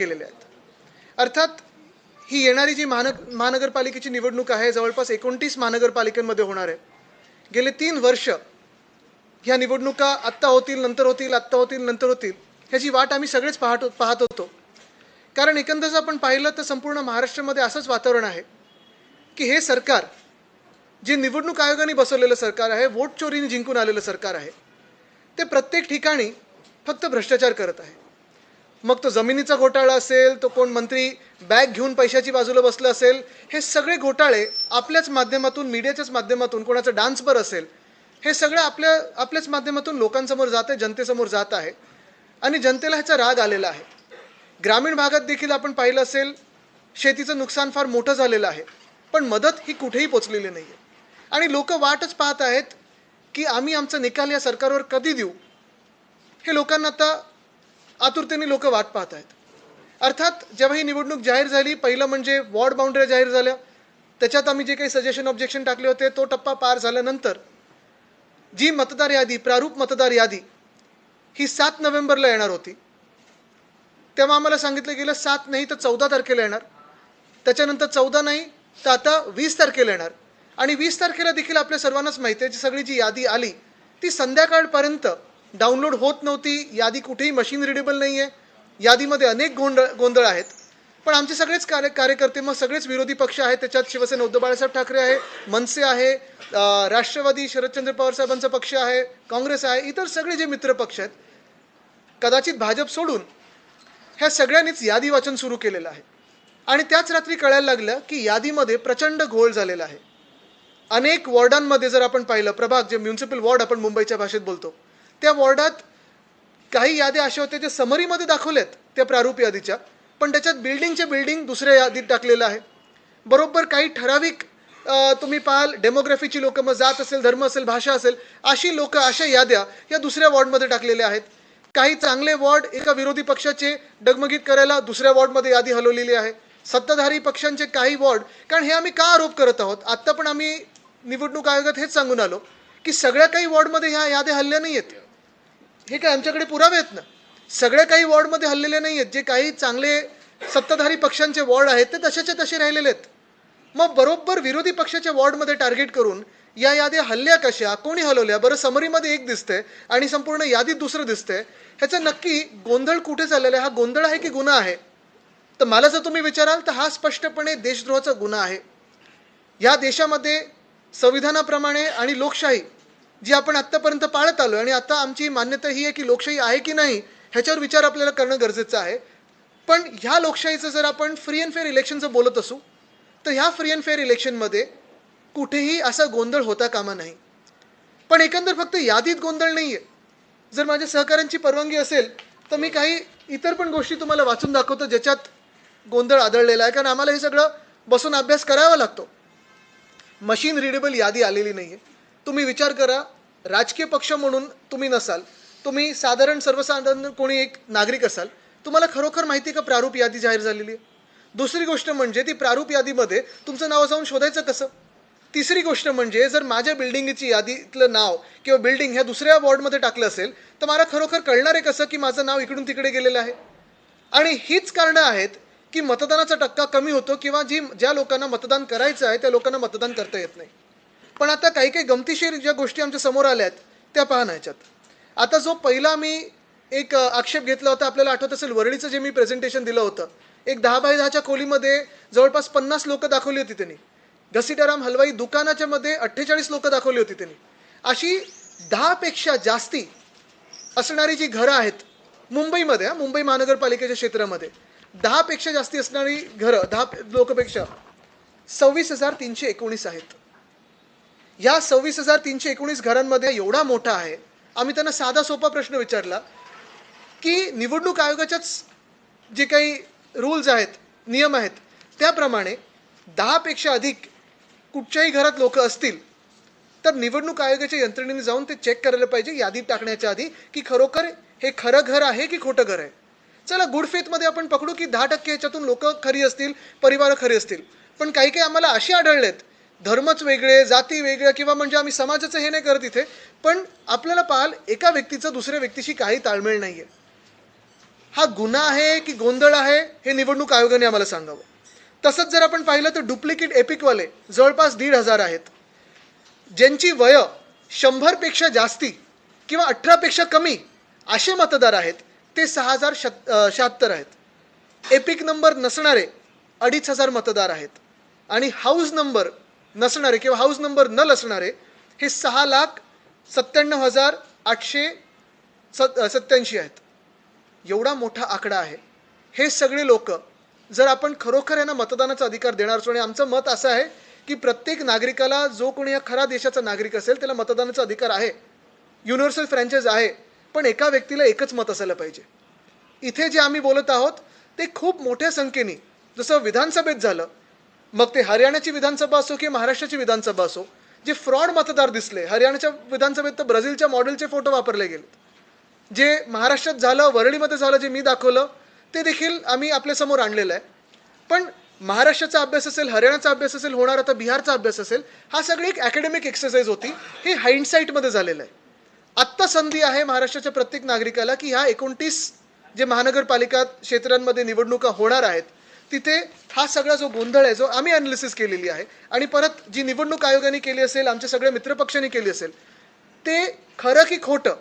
केलेले आहेत. अर्थात ही येणारी जी महानग महानगरपालिकेची निवडणूक आहे जवळपास एकोणतीस महानगरपालिकांमध्ये होणार आहे. गेले तीन वर्ष ह्या निवडणुका आत्ता होतील नंतर होतील आत्ता होतील नंतर होतील ह्याची वाट आम्ही सगळेच पाहत पाहत होतो. कारण एकंदर आपण पाहिलं तर संपूर्ण महाराष्ट्रामध्ये असंच वातावरण आहे की हे सरकार जे निवडणूक आयोगाने बसवलेलं सरकार आहे वोट चोरीने जिंकून आलेलं सरकार आहे ते प्रत्येक ठिकाणी फक्त भ्रष्टाचार करत आहे. मग तो जमिनीचा घोटाळा असेल तो कोण मंत्री बॅग घेऊन पैशाची बाजूला बसलं असेल हे सगळे घोटाळे आपल्याच माध्यमातून मीडियाच्याच माध्यमातून कोणाचं डान्सभर असेल हे सगळं आपल्या आपल्याच माध्यमातून लोकांसमोर जात आहे जनतेसमोर जात आहे. आणि जनतेला ह्याचा राग आलेला आहे. ग्रामीण भागात देखील आपण पाहिलं असेल शेतीचं नुकसान फार मोठं झालेलं आहे. पण मदत ही कुठेही पोचलेली नाही आहे आणि लोक वाटच पाहत आहेत की आम्ही आमचा निकाल या सरकारवर कधी देऊ? हे लोकांना आता आतुरतेने लोक वाट पाहत आहेत अर्थात जेव्हा ही निवडणूक जाहीर झाली पहिलं म्हणजे वॉर्ड बाउंड्री जाहीर झाल्या. त्याच्यात आम्ही जे काही सजेशन ऑब्जेक्शन टाकले होते तो टप्पा पार झाल्यानंतर जी मतदार यादी प्रारूप मतदार यादी ही सात नोव्हेंबरला येणार होती. तेव्हा आम्हाला सांगितलं गेलं सात नाही तर चौदा तारखेला येणार. त्याच्यानंतर चौदा नाही तर आता वीस तारखेला येणार. आणि वीस तारखेला देखील आपल्या सर्वांनाच माहिती आहे जी सगळी जी यादी आली ती संध्याकाळपर्यंत डाउनलोड होत नव्हती. यादी कुठेही मशीन रिडेबल नाही आहे यादीमध्ये अनेक गोंधळ गोंधळ आहेत. पण आमचे सगळेच कार्य कार्यकर्ते मग सगळेच विरोधी पक्ष आहेत. त्याच्यात शिवसेना उद्धव बाळासाहेब ठाकरे आहे मनसे आहे राष्ट्रवादी शरदचंद्र पवार साहेबांचा पक्ष आहे काँग्रेस आहे इतर सगळे जे मित्र पक्ष आहेत कदाचित भाजप सोडून ह्या सगळ्यांनीच यादी वाचन सुरू केलेलं आहे. आणि त्याच रात्री कळायला लागलं की यादीमध्ये प्रचंड घोळ झालेला आहे. अनेक वॉर्डांमध्ये जर आपण पाहिलं प्रभाग जे म्युन्सिपल वॉर्ड आपण मुंबईच्या भाषेत बोलतो त्या वॉर्डात काही याद्या अशा होत्या जे समरीमध्ये दाखवल्यात त्या प्रारूप यादीच्या. पण त्याच्यात बिल्डिंगच्या बिल्डिंग दुसऱ्या यादीत टाकलेलं आहे. बरोबर काही ठराविक तुम्ही पाहाल डेमोग्राफीची लोकं मग जात असेल धर्म असेल भाषा असेल अशी लोकं अशा याद्या या दुसऱ्या वॉर्डमध्ये टाकलेल्या आहेत. काही चांगले वॉर्ड एका विरोधी पक्षाचे डगमगीत करायला दुसऱ्या वॉर्डमध्ये यादी हलवलेली आहे. सत्ताधारी पक्षांचे काही वॉर्ड कारण हे आम्ही का आरोप करत आहोत? आत्ता पण आम्ही निवडणूक आयोगात हेच सांगून आलो की सगळ्या काही वॉर्डमध्ये ह्या याद्या हल्ल्या नाही आहेत हे काय आमच्याकडे पुरावे आहेत ना. सगळ्या काही वॉर्डमध्ये हल्लेले नाही आहेत. जे काही चांगले सत्ताधारी पक्षांचे वॉर्ड आहेत ते तसेचे तसे राहिलेले आहेत. मग बरोबर विरोधी पक्षाच्या वॉर्डमध्ये टार्गेट करून या याद्या हल्ल्या कशा कोणी हलवल्या? बरं समरीमध्ये एक दिसतंय आणि संपूर्ण यादीत दुसरं दिसतंय. ह्याचं नक्की गोंधळ कुठे चाललेला आहे? हा गोंधळ आहे की गुन्हा आहे? तर मला जर तुम्ही विचाराल तर हा स्पष्टपणे देशद्रोहाचा गुन्हा आहे. या देशामध्ये संविधानाप्रमाणे आणि लोकशाही जी आपण आत्तापर्यंत पाळत आलो आणि आता आमची मान्यता ही आहे की लोकशाही आहे की नाही ह्याच्यावर विचार आपल्याला करणं गरजेचं आहे. पण ह्या लोकशाहीचं जर आपण फ्री अँड फेअर इलेक्शनचं बोलत असू तर ह्या फ्री अँड फेअर इलेक्शनमध्ये कुठेही असा गोंधळ होता कामा नाही. पण एकंदर फक्त यादीत गोंधळ नाही आहे जर माझ्या सहकाऱ्यांची परवानगी असेल तर मी काही इतर पण गोष्टी तुम्हाला वाचून दाखवतो ज्याच्यात गोंधळ आदळलेला आहे. कारण आम्हाला हे सगळं बसून अभ्यास करावा लागतो. मशीन रिडेबल यादी आलेली नाही आहे तुम्ही विचार करा राजकीय पक्ष म्हणून तुम्ही नसाल तुम्ही साधारण सर्वसाधारण कोणी एक नागरिक असाल तुम्हाला खरोखर माहिती आहे का प्रारूप यादी जाहीर झालेली आहे? दुसरी गोष्ट म्हणजे ती प्रारूप यादीमध्ये तुमचं नाव जाऊन शोधायचं कसं? तिसरी गोष्ट म्हणजे जर माझ्या बिल्डिंगची यादीतलं नाव किंवा बिल्डिंग ह्या दुसऱ्या वॉर्डमध्ये टाकलं असेल तर मला खरोखर कळणार आहे कसं की माझं नाव इकडून तिकडे गेलेलं आहे? आणि हीच कारणं आहेत की मतदानाचा टक्का कमी होतो किंवा जी ज्या लोकांना मतदान करायचं आहे त्या लोकांना मतदान करता येत नाही. पण आता काही काही गमतीशीर ज्या गोष्टी आमच्यासमोर आल्या आहेत त्या पहा ना ह्याच्यात आता जो पहिला मी एक आक्षेप घेतला होता आपल्याला आठवत असेल वरळीचं जे मी प्रेझेंटेशन दिलं होतं एक दहा बाय दहाच्या खोलीमध्ये जवळपास पन्नास लोकं दाखवली होती त्यांनी. घसीटाराम हलवाई दुकानाच्या मध्ये अठ्ठेचाळीस लोकं दाखवली होती त्यांनी. अशी दहापेक्षा जास्ती असणारी जी घरं आहेत मुंबईमध्ये हा, मुंबई महानगरपालिकेच्या क्षेत्रामध्ये दहापेक्षा जास्ती असणारी घरं दहा लोकपेक्षा सव्वीस हजार तीनशे एकोणीस आहेत. या सव्वीस हजार तीनशे एकोणीस घरांमध्ये एवढा मोठा आहे. आम्ही त्यांना साधा सोपा प्रश्न विचारला की निवडणूक आयोगाच्याच जे काही रूल्स आहेत नियम आहेत त्याप्रमाणे दहापेक्षा अधिक कुठच्याही घरात लोक असतील तर निवडणूक आयोगाच्या यंत्रणेने जाऊन ते चेक करायला पाहिजे यादीत टाकण्याच्या आधी की खरोखर हे खरं घर आहे की खोटं घर आहे. चला गुड फेथमध्ये आपण पकडू की दहा टक्के ह्याच्यातून लोक खरी असतील परिवार खरी असतील. पण काही काही आम्हाला असे आढळलेत धर्मच वेगळे जाती वेगळ्या किंवा म्हणजे आम्ही समाजाचं हे नाही करत इथे पण आपल्याला पाहाल एका व्यक्तीचं दुसऱ्या व्यक्तीशी काही ताळमेळ नाही आहे हा गुन्हा आहे की गोंधळ आहे हे निवडणूक आयोगाने आम्हाला सांगावं. तसंच जर आपण पाहिलं तर डुप्लिकेट एपिकवाले जवळपास दीड हजार आहेत. ज्यांची वय शंभरपेक्षा जास्ती किंवा अठरापेक्षा कमी असे मतदार आहेत ते सहा हजार शत शहात्तर आहेत. एपिक नंबर नसणारे अडीच हजार मतदार आहेत. आणि हाऊस नंबर नसणारे किंवा हाऊस नंबर न नसणारे हे सहा लाख सत्त्याण्णव हजार आठशे सत सत्त्याऐंशी आहेत. एवढा मोठा आकडा आहे. हे सगळे लोक जर आपण खरोखर यांना मतदानाचा अधिकार देणार असो आणि आमचं मत असं आहे की प्रत्येक नागरिकाला जो कोणी या खरा देशाचा नागरिक असेल त्याला मतदानाचा अधिकार आहे. युनिव्हर्सल फ्रँचाईज आहे पण एका व्यक्तीला एकच मत असायला पाहिजे. इथे जे आम्ही बोलत आहोत ते खूप मोठ्या संख्येने जसं विधानसभेत झालं मग ते हरियाणाची विधानसभा असो किंवा महाराष्ट्राची विधानसभा असो जे फ्रॉड मतदार दिसले हरियाणाच्या विधानसभेत तर ब्राझीलच्या मॉडेलचे फोटो वापरले गेलेत. जे महाराष्ट्रात झालं वरळीमध्ये झालं जे मी दाखवलं ते देखील आम्ही आपल्यासमोर आणलेलं आहे. पण महाराष्ट्राचा अभ्यास असेल हरियाणाचा अभ्यास असेल होणार आता बिहारचा अभ्यास असेल हा सगळी एक अकॅडमिक एक्सरसाइज होती. हे हाईंडसाईटमध्ये झालेलं आहे. आत्ता संधी आहे महाराष्ट्राच्या प्रत्येक नागरिकाला की ह्या एकोणतीस जे महानगरपालिका क्षेत्रांमध्ये निवडणुका होणार आहेत तिथे हा सगळा जो गोंधळ आहे जो आम्ही अनालिसिस केलेली आहे आणि परत जी निवडणूक आयोगाने केली असेल आमच्या सगळ्या मित्रपक्षांनी केली असेल ते खरं की खोटं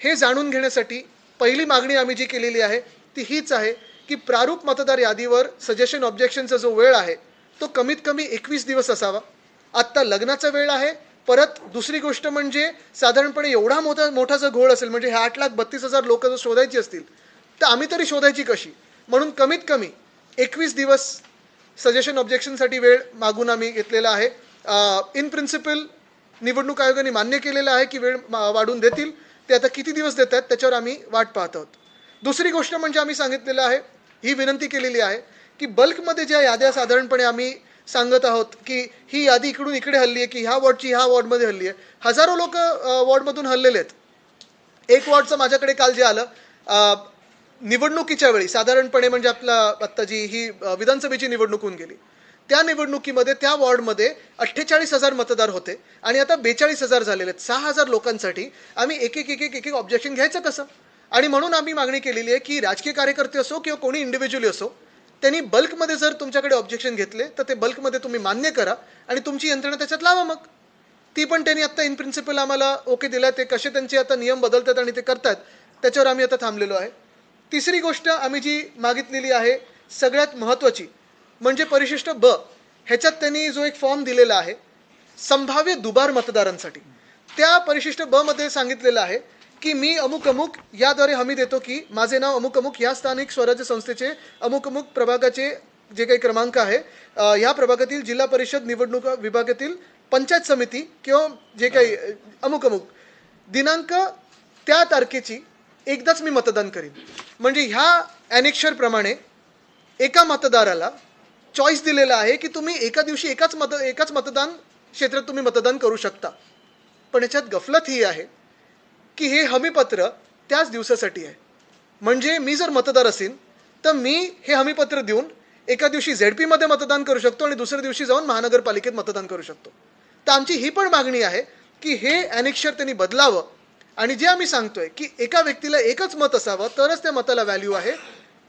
हे जाणून घेण्यासाठी पहिली मागणी आम्ही जी केलेली आहे ती हीच आहे की प्रारूप मतदार यादीवर सजेशन ऑब्जेक्शनचा जो वेळ आहे तो कमीत कमी एकवीस दिवस असावा. आत्ता लग्नाचा वेळ आहे परत दुसरी गोष्ट म्हणजे साधारणपणे एवढा मोठा मोठा जर घोळ असेल म्हणजे हे आठ लाख बत्तीस हजार लोक जर शोधायची असतील तर आम्ही तरी शोधायची कशी? म्हणून कमीत कमी एकवीस दिवस सजेशन ऑब्जेक्शनसाठी वेळ मागून आम्ही घेतलेला आहे. इन प्रिन्सिपल निवडणूक आयोगाने मान्य केलेलं आहे की वेळ मा- वाढवून देतील. ते आता किती दिवस देत आहेत त्याच्यावर आम्ही वाट पाहत आहोत. दुसरी गोष्ट म्हणजे आम्ही सांगितलेलं आहे ही विनंती केलेली आहे की बल्कमध्ये ज्या याद्या साधारणपणे आम्ही सांगत आहोत की ही यादी इकडून इकडे हल्ली आहे की ह्या वॉर्डची ह्या वॉर्डमध्ये हल्ली आहे. हजारो लोक वॉर्डमधून हल्लेले आहेत. एक वॉर्डचं माझ्याकडे काल जे आलं निवडणुकीच्या वेळी साधारणपणे म्हणजे आपला आत्ता जी ही विधानसभेची निवडणूक होऊन गेली. त्या निवडणुकीमध्ये त्या वॉर्डमध्ये अठ्ठेचाळीस हजार मतदार होते आणि आता बेचाळीस हजार झालेले आहेत. सहा हजार लोकांसाठी आम्ही एक एक एक एक एक एक ऑब्जेक्शन घ्यायचं कसं? आणि म्हणून आम्ही मागणी केलेली आहे की राजकीय कार्यकर्ते असो किंवा कोणी इंडिव्हिज्युअली असो त्यांनी बल्कमध्ये जर तुमच्याकडे ऑब्जेक्शन घेतले तर ते बल्कमध्ये तुम्ही मान्य करा आणि तुमची यंत्रणा त्याच्यात लावा मग. ती पण त्यांनी आता इन प्रिन्सिपल आम्हाला ओके दिला ते कसे त्यांचे आता नियम बदलतात आणि ते करतात त्याच्यावर आम्ही आता थांबलेलो आहे. तिसरी गोष्ट आम्ही जी मागितलेली आहे सगळ्यात महत्त्वाची म्हणजे परिशिष्ट ब ह्याच्यात त्यांनी जो एक फॉर्म दिलेला आहे संभाव्य दुबार मतदारांसाठी. त्या परिशिष्ट ब मध्ये सांगितलेलं आहे की मी अमुक अमुक याद्वारे हमी देतो की माझे नाव अमुक अमुक या स्थानिक स्वराज्य संस्थेचे अमुक अमुक प्रभागाचे जे काही क्रमांक आहे या प्रभागातील जिल्हा परिषद निवडणूक विभागातील पंचायत समिती किंवा जे काही अमुक अमुक. दिनांक त्या तारखेची एकदाच मी मतदान करीन. म्हणजे ह्या ॲनेक्शरप्रमाणे एका मतदाराला चॉईस दिलेला आहे की तुम्ही एका दिवशी एकाच मत एकाच मतदान क्षेत्रात तुम्ही मतदान करू शकता. पण याच्यात गफलत ही आहे की हे हमीपत्र त्याच दिवसासाठी आहे. म्हणजे मी जर मतदार असेल तर मी हे हमीपत्र देऊन एका दिवशी झेड पीमध्ये मतदान करू शकतो आणि दुसऱ्या दिवशी जाऊन महानगरपालिकेत मतदान करू शकतो. तर आमची ही पण मागणी आहे की हे ॲनेक्शर त्यांनी बदलावं. आणि जे आम्ही सांगतोय की एका व्यक्तीला एकच मत असावं तरच त्या मताला व्हॅल्यू आहे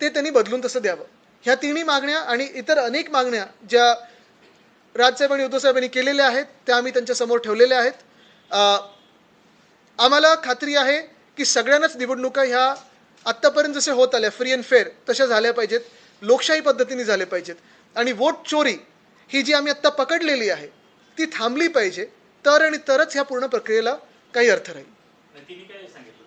ते त्यांनी बदलून तसं द्यावं. ह्या तिन्ही मागण्या आणि इतर अनेक मागण्या ज्या राजसाहेब आणि उद्धवसाहेबांनी केलेल्या आहेत त्या आम्ही त्यांच्यासमोर ठेवलेल्या आहेत. आम्हाला खात्री आहे की सगळ्यांनाच निवडणुका ह्या आत्तापर्यंत जसे होत आल्या फ्री अँड फेअर तशा झाल्या पाहिजेत लोकशाही पद्धतीने झाल्या पाहिजेत. आणि वोट चोरी ही जी आम्ही आत्ता पकडलेली आहे ती थांबली पाहिजे तर आणि तरच ह्या पूर्ण प्रक्रियेला काही अर्थ राहील. तिने काय सांगितलं?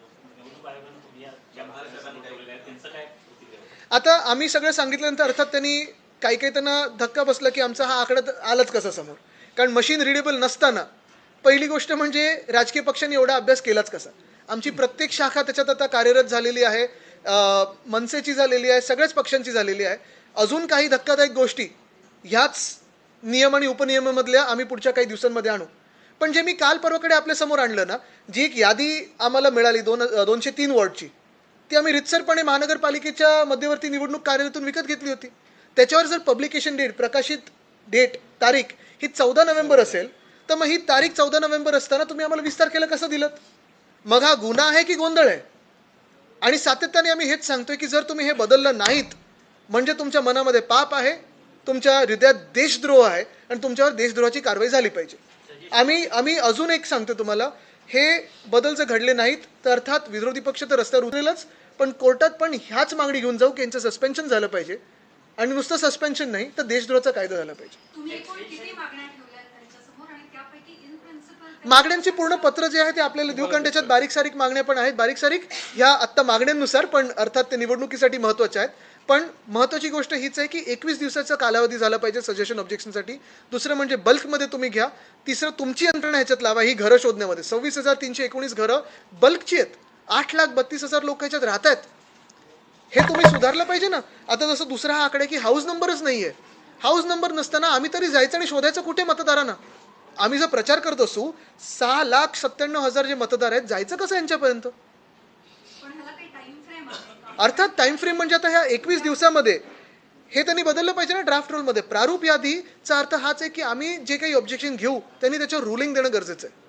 आता आम्ही सगळं सांगितल्यानंतर अर्थात त्यांनी काही काही त्यांना धक्का बसला की आमचा हा आकडा आलाच कसा समोर? कारण मशीन रिडेबल नसताना पहिली गोष्ट म्हणजे राजकीय पक्षांनी एवढा अभ्यास केलाच कसा? आमची प्रत्येक शाखा त्याच्यात आता कार्यरत झालेली आहे मनसेची झालेली आहे सगळ्याच पक्षांची झालेली आहे. अजून काही धक्कादायक गोष्टी ह्याच नियम आणि उपनियमामधल्या आम्ही पुढच्या काही दिवसांमध्ये आणू. पण जे मी काल परवाकडे आपल्यासमोर आणलं ना जी एक यादी आम्हाला मिळाली दोन दोनशे तीन वॉर्डची ती आम्ही रितसरपणे महानगरपालिकेच्या मध्यवर्ती निवडणूक कार्यालयातून विकत घेतली होती. त्याच्यावर जर पब्लिकेशन डेट प्रकाशित डेट तारीख ही चौदा नोव्हेंबर असेल तर मग ही तारीख चौदा नोव्हेंबर असताना तुम्ही आम्हाला वीस तारखेला कसं दिलं मग हा गुन्हा आहे की गोंधळ आहे? आणि सातत्याने आम्ही हेच सांगतोय की जर तुम्ही हे बदललं नाहीत म्हणजे तुमच्या मनामध्ये पाप आहे तुमच्या हृदयात देशद्रोह आहे आणि तुमच्यावर देशद्रोहाची कारवाई झाली पाहिजे. आम्ही आम्ही अजून एक सांगतो तुम्हाला हे बदल जर घडले नाहीत तर अर्थात विरोधी पक्ष तर रस्त्यावर उतरेलच पण कोर्टात पण ह्याच मागणी घेऊन जाऊ की यांचं सस्पेन्शन झालं पाहिजे. आणि नुसतं सस्पेन्शन नाही तर देशद्रोहाचा कायदा झाला पाहिजे. मागण्यांची पूर्ण पत्र जे आहे ते आपल्याला देऊ कारण त्याच्यात बारीक सारीक मागण्या पण आहेत. बारीक सारीक ह्या आत्ता मागण्यांनुसार पण अर्थात ते निवडणुकीसाठी महत्त्वाच्या आहेत. पण महत्त्वाची गोष्ट हीच आहे की एकवीस दिवसाचा कालावधी झाला पाहिजे सजेशन ऑब्जेक्शनसाठी दुसरं म्हणजे बल्कमध्ये तुम्ही घ्या. तिसरं तुमची यंत्रणा ह्याच्यात लावा ही घरं शोधण्यामध्ये. सव्वीस हजार तीनशे एकोणीस घरं बल्कची आहेत. आठ लाख बत्तीस हजार लोक ह्याच्यात राहत आहेत. हे तुम्ही सुधारलं पाहिजे ना. आता जसं दुसरा हा आकडा की हाऊस नंबरच नाही आहे हाऊस नंबर नसताना आम्ही तरी जायचं आणि शोधायचं कुठे मतदारांना? आम्ही जर प्रचार करत असू सहा लाख सत्त्याण्णव हजार जे मतदार आहेत जायचं कसं यांच्यापर्यंत पण ह्याला काही टाइम फ्रेम आहे का? अर्थात टाइम फ्रेम म्हणजे आता ह्या एकवीस दिवसामध्ये हे त्यांनी बदललं पाहिजे ना ड्राफ्ट रोलमध्ये प्रारूप यादीचा अर्थ हाच आहे की आम्ही जे काही ऑब्जेक्शन घेऊ त्यांनी त्याच्यावर रुलिंग देणं गरजेचं आहे.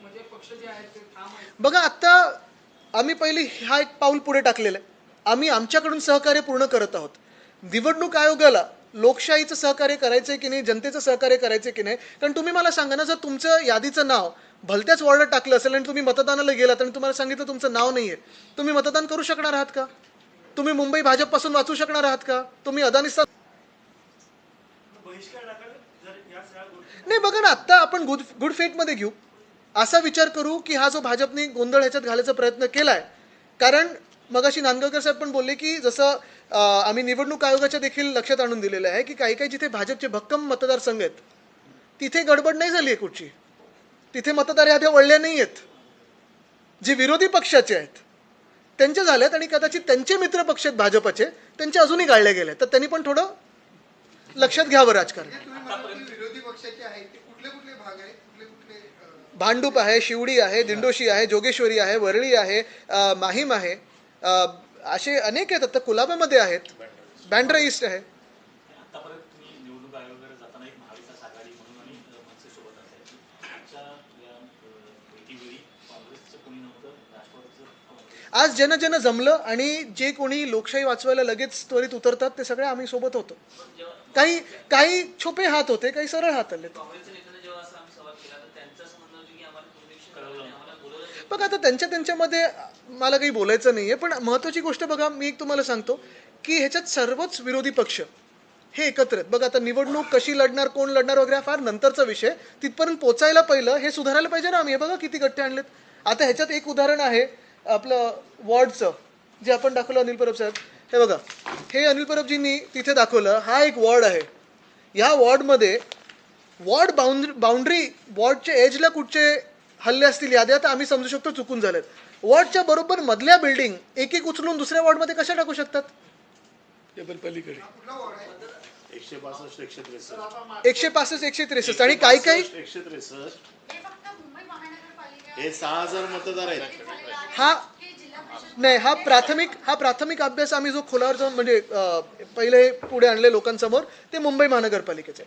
म्हणजे बघा आत्ता आम्ही पहिली हा एक पाऊल पुढे टाकलेलं आहे. आम्ही आमच्याकडून सहकार्य पूर्ण करत आहोत. निवडणूक आयोगाला लोकशाहीचं सहकार्य करायचंय की नाही जनतेचं सहकार्य करायचंय की नाही? कारण तुम्ही मला सांगा ना जर तुमचं यादीचं नाव भलत्याच वॉर्डात टाकलं असेल आणि तुम्ही मतदानाला गेलात आणि तुम्हाला सांगितलं तुमचं नाव नाही आहे तुम्ही मतदान करू शकणार आहात का? तुम्ही मुंबई भाजपपासून वाचू शकणार आहात का? तुम्ही अदानिस्तान नाही बघा ना आत्ता आपण गुड गुड फेटमध्ये घेऊ. असा विचार करू की हा जो भाजपने गोंधळ ह्याच्यात घालायचा प्रयत्न केलाय कारण मगाशी नांदगावकर साहेब पण बोलले की जसं आम्ही निवडणूक आयोगाच्या देखील लक्षात आणून दिलेलं आहे की काही काही जिथे भाजपचे भक्कम मतदारसंघ आहेत तिथे गडबड नाही झाली आहे कुठची तिथे मतदार याद्या वळल्या नाही आहेत. जे विरोधी पक्षाचे आहेत त्यांचे झाल्यात आणि कदाचित त्यांचे मित्र पक्ष आहेत भाजपचे त्यांचे अजूनही गाळले गेले तर त्यांनी पण थोडं लक्षात घ्यावं राजकारण. जे तुम्ही म्हणाल की विरोधी पक्षाचे आहेत ते कुठले कुठले भाग आहेत कुठले कुठले अं, भांडूप आहे शिवडी आहे दिंडोशी आहे जोगेश्वरी आहे वरळी आहे माहीम आहे. असे अनेक आहेत. आता कुलाब्यामध्ये आहेत. बँड्रा ईस्ट आहे. आज जन जन जमलं आणि जे कोणी लोकशाही वाचवायला लगेच त्वरित उतरतात ते सगळे आम्ही सोबत होतो. काही काही छोपे हात होते काही सरळ हात आले काँग्रेसच्या नेत्यांना जेव्हा असं आम्ही सवाल केला तर त्यांचं असं म्हणणं होतं की आम्हाला दुर्निरीक्षण करावं लागेल, आम्हाला बोलवलं नाही. बघा आता त्यांच्या त्यांच्यामध्ये मला काही बोलायचं नाही आहे पण महत्त्वाची गोष्ट बघा मी एक तुम्हाला सांगतो की ह्याच्यात सर्वच विरोधी पक्ष हे एकत्र आहेत. बघा आता निवडणूक कशी लढणार कोण लढणार वगैरे फार नंतरचा विषय. तिथपर्यंत पोचायला पहिलं हे सुधारायला पाहिजे ना आम्ही. हे बघा किती गट्टे आणलेत. आता ह्याच्यात एक उदाहरण आहे आपलं वॉर्डचं जे आपण दाखवलं अनिल परब साहेब. हे बघा हे अनिल परबजींनी तिथे दाखवलं हा एक वॉर्ड आहे. ह्या वॉर्डमध्ये वॉर्ड बाउंड्री बाउंड्री वॉर्डच्या एजला कुठचे हल्ले असतील याद्या तर आम्ही समजू शकतो चुकून झालेत. वॉर्डच्या बरोबर मधल्या बिल्डिंग एक एक उचलून दुसऱ्या वॉर्डमध्ये कशा टाकू शकतात? एकशे पासष्ट एकशे त्रेसष्ट. आणि काही काही एकशे त्रेसष्ट. हे फक्त मुंबई महानगरपालिका हे सहा हजार मतदार आहेत. हा नाही हा प्राथमिक हा प्राथमिक अभ्यास आम्ही जो खोलावर जाऊन म्हणजे पहिले पुढे आणले लोकांसमोर ते मुंबई महानगरपालिकेचे.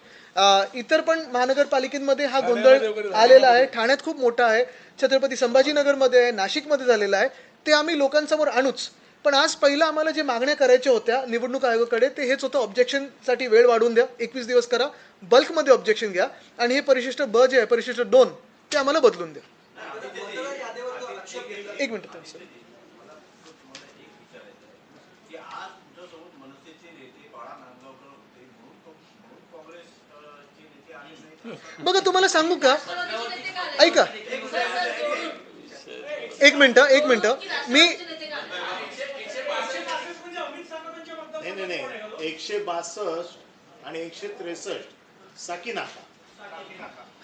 इतर पण महानगरपालिकेमध्ये हा गोंधळ आलेला आहे. ठाण्यात खूप मोठा आहे. छत्रपती संभाजीनगरमध्ये आहे नाशिकमध्ये झालेला आहे. ते आम्ही लोकांसमोर आणूच. पण आज पहिलं आम्हाला जे मागण्या करायच्या होत्या निवडणूक आयोगाकडे ते हेच होतं. ऑब्जेक्शनसाठी वेळ वाढवून द्या. एकवीस दिवस करा. बल्कमध्ये ऑब्जेक्शन घ्या. आणि हे परिशिष्ट ब जे आहे परिशिष्ट दोन ते आम्हाला बदलून द्या. एक मिनिट सर. की आज तुमच्यासोबत मनसेचे नेते बाळा नांदगावकर होते म्हणून तो- म्हणून काँग्रेस अ, चे नेते आले नाहीत बघा तुम्हाला सांगू का? ऐका. एक मिनिट एक मिनिट. मी? नाही नाही एकशे बासष्ट आणि एकशे त्रेसष्ट. साकीनाका.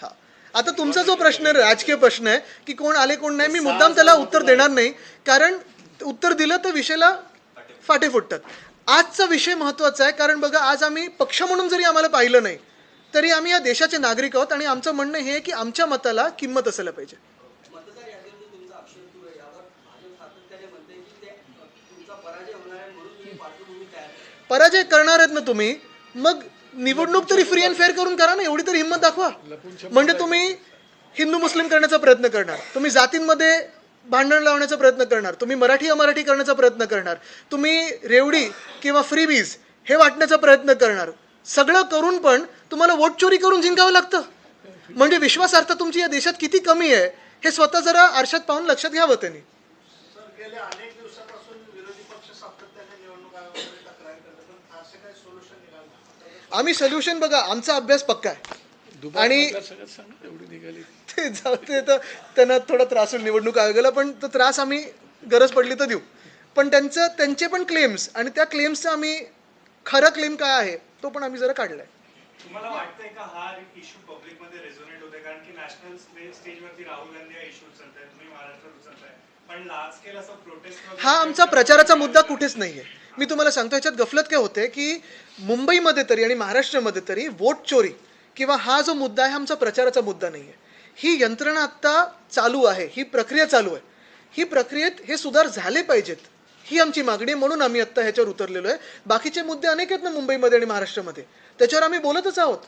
हा. आता तुमचा जो प्रश्न आहे, राजकीय प्रश्न आहे की कोण आले कोण नाही मी मुद्दाम त्याला उत्तर देणार नाही. कारण उत्तर दिलं तर विषयाला फाटे फुटतात. आजचा विषय महत्त्वाचा आहे कारण बघा आज आम्ही पक्ष म्हणून जरी आम्हाला पाहिलं नाही तरी आम्ही या देशाचे नागरिक आहोत आणि आमचं म्हणणं हे आहे की आमच्या मताला किंमत असायला पाहिजे. पराजय करणार आहेत ना तुम्ही मग निवडणूक तरी फ्री अँड फेअर करून करा ना एवढी तरी हिंमत दाखवा. म्हणजे तुम्ही हिंदू मुस्लिम करण्याचा प्रयत्न करणार. तुम्ही जातींमध्ये भांडण लावण्याचा प्रयत्न करणार. तुम्ही मराठी अमराठी करण्याचा प्रयत्न करणार. तुम्ही रेवडी किंवा फ्रीबीज हे वाटण्याचा प्रयत्न करणार. सगळं करून पण तुम्हाला वोट चोरी करून जिंकावं लागतं. म्हणजे विश्वासार्हता तुमची या देशात किती कमी आहे हे स्वतः जरा आरशात पाहून लक्षात घ्यावं त्यांनी. सर गेल्या अनेक दिवसापासून विरोधी पक्ष सातत्याने निवडणूक आयोगाकडे तक्रार करतात पण फारसे काही सोल्युशन निघालं नाही. आम्ही सोल्युशन बघा आमचा अभ्यास पक्का आहे. आणि ते जाऊ ते तर त्यांना थोडा त्रास होईल निवडणूक आयोगाला पण तो त्रास आम्ही गरज पडली तर देऊ. पण त्यांचं त्यांचे पण क्लेम्स आणि त्या क्लेम्सचा आम्ही खरं क्लेम काय आहे तो पण आम्ही जरा काढलाय. तुम्हाला वाटतंय का हा इश्यू पब्लिकमध्ये रेझोनेट होते कारण की नॅशनल स्टेजवरती राहुल गांधी हा इश्यू उचलताय तुम्ही महाराष्ट्रात उचलताय. पण लार्ज स्केल असं प्रोटेस्ट हा आमचा प्रचाराचा मुद्दा कुठेच नाहीये. मी तुम्हाला सांगतो ह्याच्यात गफलत काय होते की मुंबईमध्ये तरी आणि महाराष्ट्रामध्ये तरी वोट चोरी किंवा हा जो मुद्दा आहे आमचा प्रचाराचा मुद्दा नाहीये. ही यंत्रणा आत्ता चालू आहे ही प्रक्रिया चालू आहे. ही प्रक्रियेत हे सुधार झाले पाहिजेत. ही आमची मागणी आहे म्हणून आम्ही आत्ता ह्याच्यावर उतरलेलो आहे. बाकीचे मुद्दे अनेक आहेत ना मुंबईमध्ये आणि महाराष्ट्रामध्ये. त्याच्यावर आम्ही बोलतच आहोत.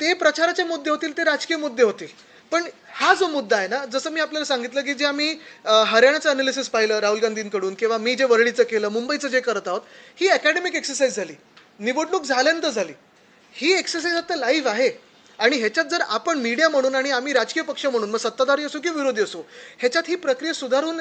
ते प्रचाराचे मुद्दे होतील ते राजकीय मुद्दे होतील. पण हा जो मुद्दा आहे ना जसं मी आपल्याला सांगितलं की जे आम्ही हरियाणाचं अनालिसिस पाहिलं राहुल गांधींकडून किंवा मी जे वरळीचं केलं मुंबईचं जे करत आहोत ही अकॅडमिक एक्सरसाइज झाली. निवडणूक झाल्यानंतर झाली. ही एक्सरसाइज आता लाईव्ह आहे. आणि ह्याच्यात जर आपण मीडिया म्हणून आणि आम्ही राजकीय पक्ष म्हणून मग सत्ताधारी असो की विरोधी असो ह्याच्यात ही प्रक्रिया सुधारून